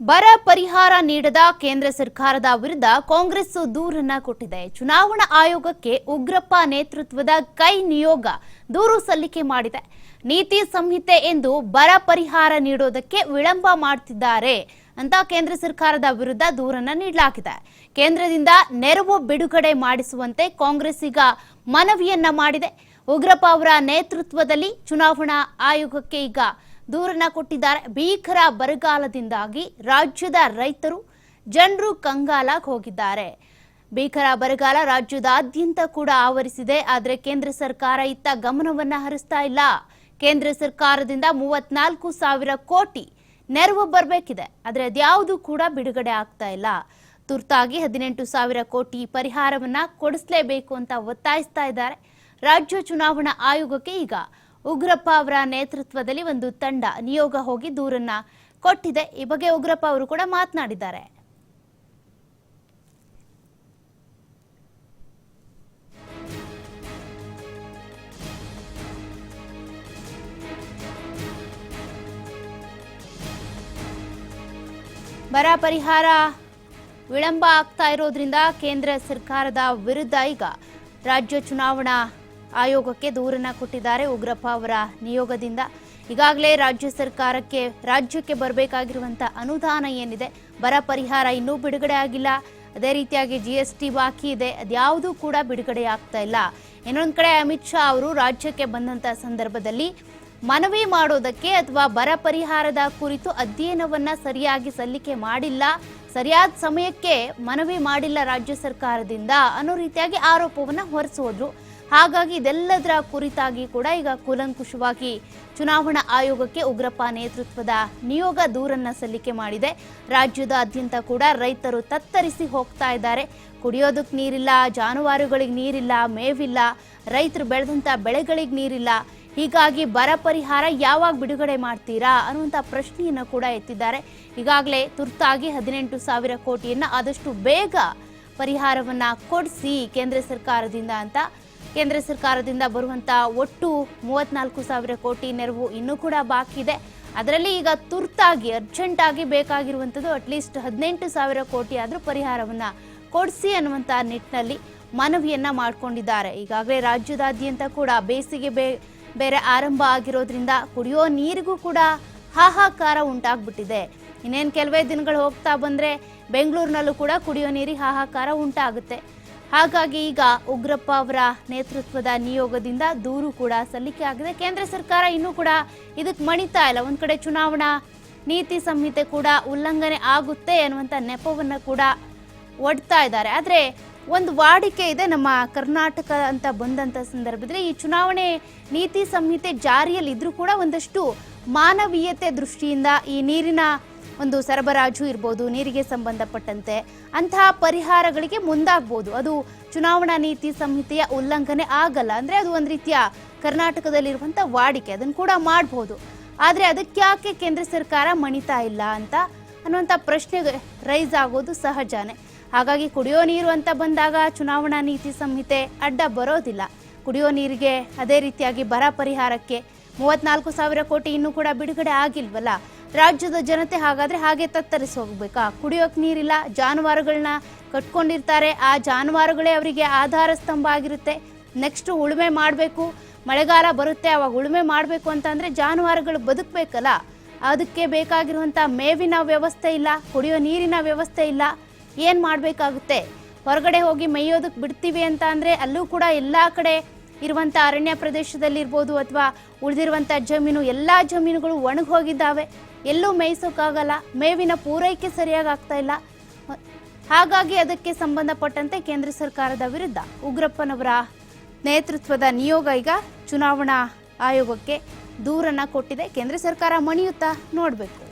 ಬರ ಪರಿಹಾರ ನೀಡದ ಕೇಂದ್ರ ಸರ್ಕಾರದ ವಿರುದ್ಧ ಕಾಂಗ್ರೆಸ್ ದೂರನ್ನ ಕೊಟ್ಟಿದೆ. ಚುನಾವಣಾ ಆಯೋಗಕ್ಕೆ ಉಗ್ರಪ್ಪ ನೇತೃತ್ವದ ಕೈ ನಿಯೋಗ ದೂರು ಸಲ್ಲಿಕೆ ಮಾಡಿದೆ. ನೀತಿ ಸಂಹಿತೆ ಎಂದು ಬರ ಪರಿಹಾರ ನೀಡೋದಕ್ಕೆ ವಿಳಂಬ ಮಾಡ್ತಿದ್ದಾರೆ ಅಂತ ಕೇಂದ್ರ ಸರ್ಕಾರದ ವಿರುದ್ಧ ದೂರನ್ನ ನೀಡಲಾಗಿದೆ. ಕೇಂದ್ರದಿಂದ ನೆರವು ಬಿಡುಗಡೆ ಮಾಡಿಸುವಂತೆ ಕಾಂಗ್ರೆಸ್ ಈಗ ಮನವಿಯನ್ನ ಮಾಡಿದೆ. ಉಗ್ರಪ್ಪ ಅವರ ನೇತೃತ್ವದಲ್ಲಿ ಚುನಾವಣಾ ಆಯೋಗಕ್ಕೆ ಈಗ ದೂರನ್ನ ಕೊಟ್ಟಿದ್ದಾರೆ. ಭೀಕರ ಬರಗಾಲದಿಂದಾಗಿ ರಾಜ್ಯದ ರೈತರು ಜನರು ಕಂಗಾಲಾಗಿ ಹೋಗಿದ್ದಾರೆ. ಭೀಕರ ಬರಗಾಲ ರಾಜ್ಯದಾದ್ಯಂತ ಕೂಡ ಆವರಿಸಿದೆ. ಆದರೆ ಕೇಂದ್ರ ಸರ್ಕಾರ ಇತ್ತ ಗಮನವನ್ನ ಹರಿಸ್ತಾ ಇಲ್ಲ. ಕೇಂದ್ರ ಸರ್ಕಾರದಿಂದ ಮೂವತ್ನಾಲ್ಕು ಸಾವಿರ ಕೋಟಿ ನೆರವು ಬರಬೇಕಿದೆ. ಆದರೆ ಅದ್ಯಾವುದು ಕೂಡ ಬಿಡುಗಡೆ ಆಗ್ತಾ ಇಲ್ಲ. ತುರ್ತಾಗಿ ಹದಿನೆಂಟು ಸಾವಿರ ಕೋಟಿ ಪರಿಹಾರವನ್ನ ಕೊಡಿಸಲೇಬೇಕು ಅಂತ ಒತ್ತಾಯಿಸ್ತಾ ಇದ್ದಾರೆ. ರಾಜ್ಯ ಚುನಾವಣಾ ಆಯೋಗಕ್ಕೆ ಈಗ ಉಗ್ರಪ್ಪ ಅವರ ನೇತೃತ್ವದಲ್ಲಿ ಒಂದು ತಂಡ ನಿಯೋಗ ಹೋಗಿ ದೂರನ್ನ ಕೊಟ್ಟಿದೆ. ಈ ಬಗ್ಗೆ ಉಗ್ರಪ್ಪ ಅವರು ಕೂಡ ಮಾತನಾಡಿದ್ದಾರೆ. ಬರ ಪರಿಹಾರ ವಿಳಂಬ ಆಗ್ತಾ ಇರೋದ್ರಿಂದ ಕೇಂದ್ರ ಸರ್ಕಾರದ ವಿರುದ್ಧ ಈಗ ರಾಜ್ಯ ಚುನಾವಣಾ ಆಯೋಗಕ್ಕೆ ದೂರನ್ನ ಕೊಟ್ಟಿದ್ದಾರೆ. ಉಗ್ರಪ್ಪ ಅವರ ನಿಯೋಗದಿಂದ ಈಗಾಗಲೇ ರಾಜ್ಯ ಸರ್ಕಾರಕ್ಕೆ, ರಾಜ್ಯಕ್ಕೆ ಬರಬೇಕಾಗಿರುವಂಥ ಅನುದಾನ ಏನಿದೆ, ಬರ ಪರಿಹಾರ ಇನ್ನೂ ಬಿಡುಗಡೆ ಆಗಿಲ್ಲ. ಅದೇ ರೀತಿಯಾಗಿ ಜಿ ಎಸ್ ಟಿ ಬಾಕಿ ಇದೆ. ಅದ್ಯಾವುದೂ ಕೂಡ ಬಿಡುಗಡೆ ಆಗ್ತಾ ಇಲ್ಲ. ಇನ್ನೊಂದು ಕಡೆ ಅಮಿತ್ ಶಾ ಅವರು ರಾಜ್ಯಕ್ಕೆ ಬಂದಂಥ ಸಂದರ್ಭದಲ್ಲಿ ಮನವಿ ಮಾಡೋದಕ್ಕೆ ಅಥವಾ ಬರ ಪರಿಹಾರದ ಕುರಿತು ಅಧ್ಯಯನವನ್ನ ಸರಿಯಾಗಿ ಸಲ್ಲಿಕೆ ಮಾಡಿಲ್ಲ. ಸರಿಯಾದ ಸಮಯಕ್ಕೆ ಮನವಿ ಮಾಡಿಲ್ಲ ರಾಜ್ಯ ಸರ್ಕಾರದಿಂದ ಅನ್ನೋ ರೀತಿಯಾಗಿ ಆರೋಪವನ್ನ ಹೊರಿಸೋದ್ರು. ಹಾಗಾಗಿ ಇದೆಲ್ಲದರ ಕುರಿತಾಗಿ ಕೂಡ ಈಗ ಕೂಲಂಕುಷವಾಗಿ ಚುನಾವಣಾ ಆಯೋಗಕ್ಕೆ ಉಗ್ರಪ್ಪ ನೇತೃತ್ವದ ನಿಯೋಗ ದೂರನ್ನ ಸಲ್ಲಿಕೆ ಮಾಡಿದೆ. ರಾಜ್ಯದಾದ್ಯಂತ ಕೂಡ ರೈತರು ತತ್ತರಿಸಿ ಹೋಗ್ತಾ ಇದ್ದಾರೆ. ಕುಡಿಯೋದಕ್ಕೆ ನೀರಿಲ್ಲ, ಜಾನುವಾರುಗಳಿಗೆ ನೀರಿಲ್ಲ, ಮೇವಿಲ್ಲ, ರೈತರು ಬೆಳೆದಂಥ ಬೆಳೆಗಳಿಗೆ ನೀರಿಲ್ಲ. ಹೀಗಾಗಿ ಬರ ಪರಿಹಾರ ಯಾವಾಗ ಬಿಡುಗಡೆ ಮಾಡ್ತೀರಾ ಅನ್ನುವಂಥ ಪ್ರಶ್ನೆಯನ್ನು ಕೂಡ ಎತ್ತಿದ್ದಾರೆ. ಈಗಾಗಲೇ ತುರ್ತಾಗಿ ಹದಿನೆಂಟು ಸಾವಿರ ಕೋಟಿಯನ್ನು ಆದಷ್ಟು ಬೇಗ ಪರಿಹಾರವನ್ನು ಕೊಡಿಸಿ ಕೇಂದ್ರ ಸರ್ಕಾರದಿಂದ ಅಂತ ಕೇಂದ್ರ ಸರ್ಕಾರದಿಂದ ಬರುವಂತ ಒಟ್ಟು ಮೂವತ್ನಾಲ್ಕು ಸಾವಿರ ಕೋಟಿ ನೆರವು ಇನ್ನೂ ಕೂಡ ಬಾಕಿ ಇದೆ. ಅದರಲ್ಲಿ ಈಗ ತುರ್ತಾಗಿ ಅರ್ಜೆಂಟ್ ಆಗಿ ಬೇಕಾಗಿರುವಂಥದ್ದು ಅಟ್ಲೀಸ್ಟ್ ಹದಿನೆಂಟು ಸಾವಿರ ಕೋಟಿ ಆದರೂ ಪರಿಹಾರವನ್ನ ಕೊಡಿಸಿ ಅನ್ನುವಂಥ ನಿಟ್ಟಿನಲ್ಲಿ ಮನವಿಯನ್ನ ಮಾಡಿಕೊಂಡಿದ್ದಾರೆ. ಈಗಾಗಲೇ ರಾಜ್ಯದಾದ್ಯಂತ ಕೂಡ ಬೇಸಿಗೆ ಬೇ, ಬೇರೆ ಆರಂಭ ಆಗಿರೋದ್ರಿಂದ ಕುಡಿಯೋ ನೀರಿಗೂ ಕೂಡ ಹಾಹಾಕಾರ ಉಂಟಾಗ್ಬಿಟ್ಟಿದೆ. ಇನ್ನೇನು ಕೆಲವೇ ದಿನಗಳು ಹೋಗ್ತಾ ಬಂದರೆ ಬೆಂಗಳೂರಿನಲ್ಲೂ ಕೂಡ ಕುಡಿಯೋ ನೀರಿಗೆ ಹಾಹಾಕಾರ ಉಂಟಾಗುತ್ತೆ. ಹಾಗಾಗಿ ಈಗ ಉಗ್ರಪ್ಪ ಅವರ ನೇತೃತ್ವದ ನಿಯೋಗದಿಂದ ದೂರು ಕೂಡ ಸಲ್ಲಿಕೆ ಆಗಿದೆ. ಕೇಂದ್ರ ಸರ್ಕಾರ ಇನ್ನೂ ಕೂಡ ಇದಕ್ಕೆ ಮಣಿತಾ ಇಲ್ಲ. ಒಂದ್ ಕಡೆ ಚುನಾವಣಾ ನೀತಿ ಸಂಹಿತೆ ಕೂಡ ಉಲ್ಲಂಘನೆ ಆಗುತ್ತೆ ಅನ್ನುವಂಥ ನೆಪವನ್ನು ಕೂಡ ಒಡ್ತಾ ಇದ್ದಾರೆ. ಆದರೆ ಒಂದು ವಾಡಿಕೆ ಇದೆ ನಮ್ಮ ಕರ್ನಾಟಕ ಅಂತ ಬಂದಂಥ ಸಂದರ್ಭದಲ್ಲಿ ಈ ಚುನಾವಣೆ ನೀತಿ ಸಂಹಿತೆ ಜಾರಿಯಲ್ಲಿ ಇದ್ರೂ ಕೂಡ ಒಂದಷ್ಟು ಮಾನವೀಯತೆ ದೃಷ್ಟಿಯಿಂದ ಈ ನೀರಿನ ಒಂದು ಸರಬರಾಜು ಇರ್ಬೋದು, ನೀರಿಗೆ ಸಂಬಂಧಪಟ್ಟಂತೆ ಅಂತಹ ಪರಿಹಾರಗಳಿಗೆ ಮುಂದಾಗ್ಬೋದು. ಅದು ಚುನಾವಣಾ ನೀತಿ ಸಂಹಿತೆಯ ಉಲ್ಲಂಘನೆ ಆಗಲ್ಲ. ಅಂದ್ರೆ ಅದು ಒಂದು ರೀತಿಯ ಕರ್ನಾಟಕದಲ್ಲಿರುವಂಥ ವಾಡಿಕೆ, ಅದನ್ನು ಕೂಡ ಮಾಡ್ಬೋದು. ಆದರೆ ಅದಕ್ಕೆ ಯಾಕೆ ಕೇಂದ್ರ ಸರ್ಕಾರ ಮಣಿತಾ ಇಲ್ಲ ಅಂತ ಅನ್ನುವಂಥ ಪ್ರಶ್ನೆ ರೈಸ್ ಆಗೋದು ಸಹಜನೇ. ಹಾಗಾಗಿ ಕುಡಿಯೋ ನೀರು ಅಂತ ಬಂದಾಗ ಚುನಾವಣಾ ನೀತಿ ಸಂಹಿತೆ ಅಡ್ಡ ಬರೋದಿಲ್ಲ. ಕುಡಿಯೋ ನೀರಿಗೆ ಅದೇ ರೀತಿಯಾಗಿ ಬರ ಪರಿಹಾರಕ್ಕೆ ಮೂವತ್ನಾಲ್ಕು ಸಾವಿರ ಕೋಟಿ ಇನ್ನೂ ಕೂಡ ಬಿಡುಗಡೆ ಆಗಿಲ್ವಲ್ಲ? ರಾಜ್ಯದ ಜನತೆ ಹಾಗಾದ್ರೆ ಹಾಗೆ ತತ್ತರಿಸಿ ಹೋಗ್ಬೇಕಾ. ಕುಡಿಯೋಕೆ ನೀರಿಲ್ಲ ಜಾನುವಾರುಗಳನ್ನ ಕಟ್ಕೊಂಡಿರ್ತಾರೆ. ಆ ಜಾನುವಾರುಗಳೇ ಅವರಿಗೆ ಆಧಾರ ಸ್ತಂಭ ಆಗಿರುತ್ತೆ. ನೆಕ್ಸ್ಟ್ ಉಳುಮೆ ಮಾಡಬೇಕು. ಮಳೆಗಾಲ ಬರುತ್ತೆ, ಅವಾಗ ಉಳುಮೆ ಮಾಡಬೇಕು ಅಂತಂದ್ರೆ ಜಾನುವಾರುಗಳು ಬದುಕಬೇಕಲ್ಲ. ಅದಕ್ಕೆ ಬೇಕಾಗಿರುವಂಥ ಮೇವಿನ ವ್ಯವಸ್ಥೆ ಇಲ್ಲ, ಕುಡಿಯೋ ನೀರಿನ ವ್ಯವಸ್ಥೆ ಇಲ್ಲ. ಏನು ಮಾಡಬೇಕಾಗುತ್ತೆ? ಹೊರಗಡೆ ಹೋಗಿ ಮೇಯೋದಕ್ಕೆ ಬಿಡ್ತೀವಿ ಅಂತ ಅಂದರೆ ಅಲ್ಲೂ ಕೂಡ ಎಲ್ಲ ಕಡೆ ಇರುವಂಥ ಅರಣ್ಯ ಪ್ರದೇಶದಲ್ಲಿರ್ಬೋದು ಅಥವಾ ಉಳಿದಿರುವಂಥ ಜಮೀನು, ಎಲ್ಲ ಜಮೀನುಗಳು ಒಣಗಿ ಹೋಗಿದ್ದಾವೆ ಎಲ್ಲೂ ಮೇಯಿಸೋಕ್ಕಾಗಲ್ಲ ಮೇವಿನ ಪೂರೈಕೆ ಸರಿಯಾಗಿ ಆಗ್ತಾ ಇಲ್ಲ. ಹಾಗಾಗಿ ಅದಕ್ಕೆ ಸಂಬಂಧಪಟ್ಟಂತೆ ಕೇಂದ್ರ ಸರ್ಕಾರದ ವಿರುದ್ಧ ಉಗ್ರಪ್ಪನವರ ನೇತೃತ್ವದ ನಿಯೋಗ ಈಗ ಚುನಾವಣಾ ಆಯೋಗಕ್ಕೆ ದೂರನ್ನ ಕೊಟ್ಟಿದೆ. ಕೇಂದ್ರ ಸರ್ಕಾರ ಮಣಿಯುತ್ತಾ ನೋಡಬೇಕು.